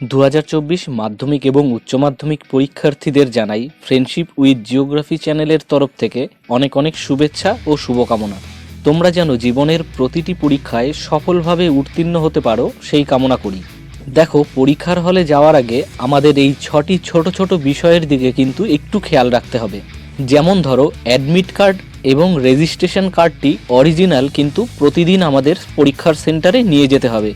দু হাজার চব্বিশ মাধ্যমিক এবং উচ্চ মাধ্যমিক পরীক্ষার্থীদের জানাই ফ্রেন্ডশিপ উইথ জিওগ্রাফি চ্যানেলের তরফ থেকে অনেক অনেক শুভেচ্ছা ও শুভকামনা। তোমরা যেন জীবনের প্রতিটি পরীক্ষায় সফলভাবে উত্তীর্ণ হতে পারো, সেই কামনা করি। দেখো, পরীক্ষার হলে যাওয়ার আগে আমাদের এই ছটি ছোট ছোট বিষয়ের দিকে কিন্তু একটু খেয়াল রাখতে হবে। যেমন ধরো অ্যাডমিট কার্ড এবং রেজিস্ট্রেশন কার্ডটি অরিজিনাল কিন্তু প্রতিদিন আমাদের পরীক্ষার সেন্টারে নিয়ে যেতে হবে।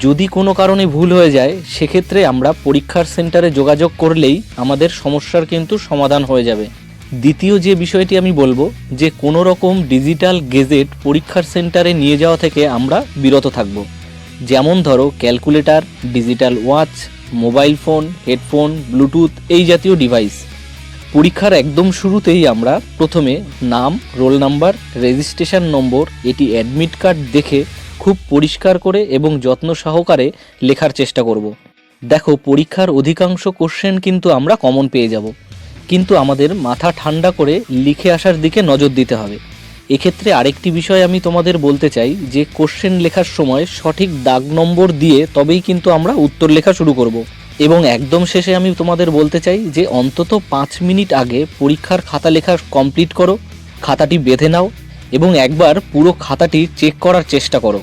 যদি কোনো কারণে ভুল হয়ে যায়, সেক্ষেত্রে আমরা পরীক্ষার সেন্টারে যোগাযোগ করলেই আমাদের সমস্যার কিন্তু সমাধান হয়ে যাবে। দ্বিতীয় যে বিষয়টি আমি বলব, যে কোনো রকম ডিজিটাল গেজেট পরীক্ষার সেন্টারে নিয়ে যাওয়া থেকে আমরা বিরত থাকব। যেমন ধরো, calculator, digital watch, mobile phone, headphone, bluetooth এই জাতীয় ডিভাইস। পরীক্ষার একদম শুরুতেই আমরা প্রথমে নাম, রোল নাম্বার, রেজিস্ট্রেশন নম্বর, এটি অ্যাডমিট কার্ড দেখে খুব পরিষ্কার করে এবং যত্ন সহকারে লেখার চেষ্টা করব। দেখো, পরীক্ষার অধিকাংশ কোশ্চেন কিন্তু আমরা কমন পেয়ে যাব। কিন্তু আমাদের মাথা ঠান্ডা করে লিখে আসার দিকে নজর দিতে হবে। এক্ষেত্রে আরেকটি বিষয় আমি তোমাদের বলতে চাই যে কোশ্চেন লেখার সময় সঠিক দাগ নম্বর দিয়ে তবেই কিন্তু আমরা উত্তর লেখা শুরু করব। এবং একদম শেষে আমি তোমাদের বলতে চাই যে, অন্তত পাঁচ মিনিট আগে পরীক্ষার খাতা লেখা কমপ্লিট করো, খাতাটি বেঁধে নাও এবং একবার পুরো খাতাটি চেক করার চেষ্টা করো।